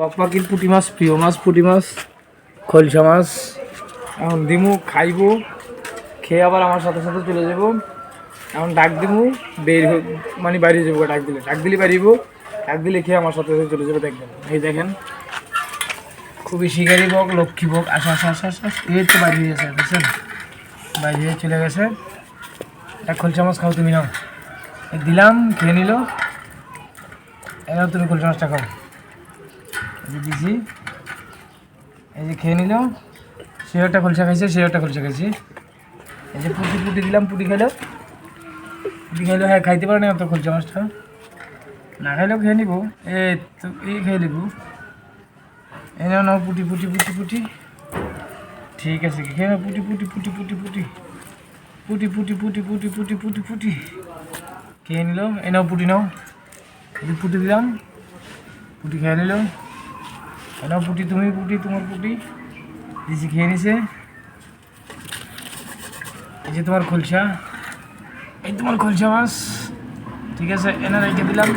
বক পাখির পুঁটি মাছ? প্রিয় মাছ, পুঁটি মাছ, খলসা মাছ। এখন দিমু, খাইবো, খেয়ে আবার আমার সাথে সাথে চলে যাব। এখন ডাক দিমু, বের মানে বাইরে যাব ডাক দিলে। ডাক দিলে বাড়িব ডাক দিলে খেয়ে আমার সাথে সাথে চলে যাবে দেখবেন। এই দেখেন, খুবই শিকারি বক, লক্ষ্মী বক। আসা আসা আসা আসা। এই তো বাইরে গেছে, বুঝছেন? বাইরে চলে গেছে। এক খলসা মাছ খাও তুমি, নাও। দিলাম, খেয়ে নিল। এনাও তুমি খলসা মাছটা খাও। যে দিছি এই যে খেয়ে নিল একটা খলসা খাইছে একটা খলসা খাইছে এই যে পুটি পুটি দিলাম পুটি খাইলো পুটি খাইলো হ্যাঁ খাইতে পারে না তো খলসা মাছটা না খাইলেও খেয়ে নিব এ তো এই খেয়ে নিব এই নাও পুটি পুটি পুটি পুটি ঠিক আছে খেয়ে নাও পুটি পুটি পুটি পুটি পুটি পুটি পুটি পুটি পুটি পুটি পুটি পুটি খেয়ে নিল এই নাও পুটি নাও পুটি দিলাম পুটি খেয়ে নিল এনাও পুটি তুমি পুটি, তোমার পুটি। দিছি খেয়ে নিছে। এই যে তোমার খলসা। এই তোমার খলসা মাছ। ঠিক আছে, এনে রেখে দিলাম।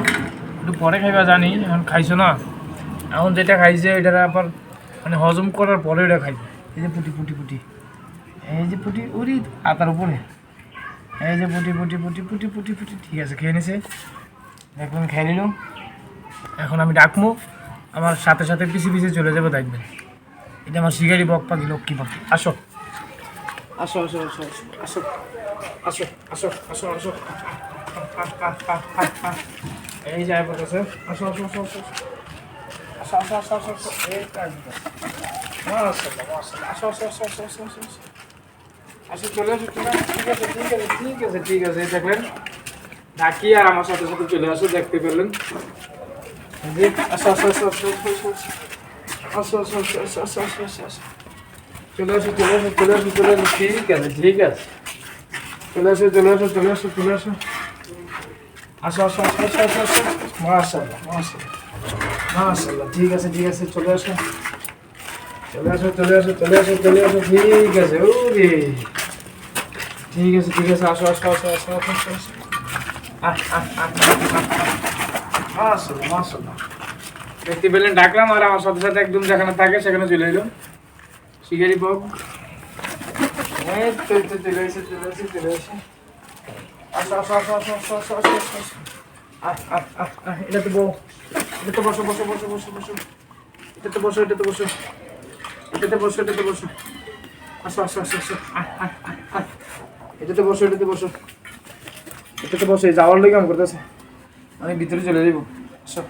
একটু পরে খাইবা, জানি, এখন খাইছো না। এখন যেটা খাইছে এটা আবার মানে হজম করার পরে এটা খাইবে। এই যে পুটি পুটি পুটি। এই যে পুটি, উরি, আতার উপরে। এই যে পুটি পুটি পুটি পুটি পুটি পুটি। ঠিক আছে, খেয়ে নিছে। দেখুন, খেয়ে নিল এখন আমি ডাকবো আমার সাথে সাথে পিছিয়ে পিছিয়ে চলে যাব দেখবেন এটা আমার শিকারি বক পাখি লক্ষ্মী পাখি আসো আসো আসো আসো আসো আসো আসো আসো আসো এই যায় বলতেছে আসো আসো আসো আসো আসো আসো আসো আসো আসো এই কাজ আসো আসো আসো আসো চলে আসো ঠিক আছে ঠিক আছে ঠিক আছে ঠিক আছে দেখলেন ডাকি আর আমার সাথে সাথে চলে আসো দেখতে পেলেন আসো আসো আসো আসো আসো আসো আসো আসো আসো আসো আসো আসো চলে আসো চলে আসো চলে আসো চলে আসো ঠিক আছে ঠিক আছে চলে আসো চলে আসো চলে আসো চলে আসো আসো আসো আসো আসো আসো আসো মাশাআল্লাহ মাশাআল্লাহ মাশাআল্লাহ ঠিক আছে ঠিক আছে চলে আসো চলে আসো চলে আসো চলে আসো চলে আসো ঠিক আছে ওরে ঠিক আছে ঠিক আছে আসো আসো আসো আসো আসো আসো আসো আহ আহ আহ মাশাআল্লাহ মাশাআল্লাহ। দেখতে পেলেন ডাকলাম আর আমার সাথে সাথে একদম যেখানে থাকে সেখানে চলে এলো। শিকারি বক চলে বসো বসো বসো বসো বসো। এটাতে বসো এটাতে বসো। এটাতে বসো বসো। বসো যাওয়ার লেগে আমি করতেছে। আমি ভিতরে চলে যাব আসো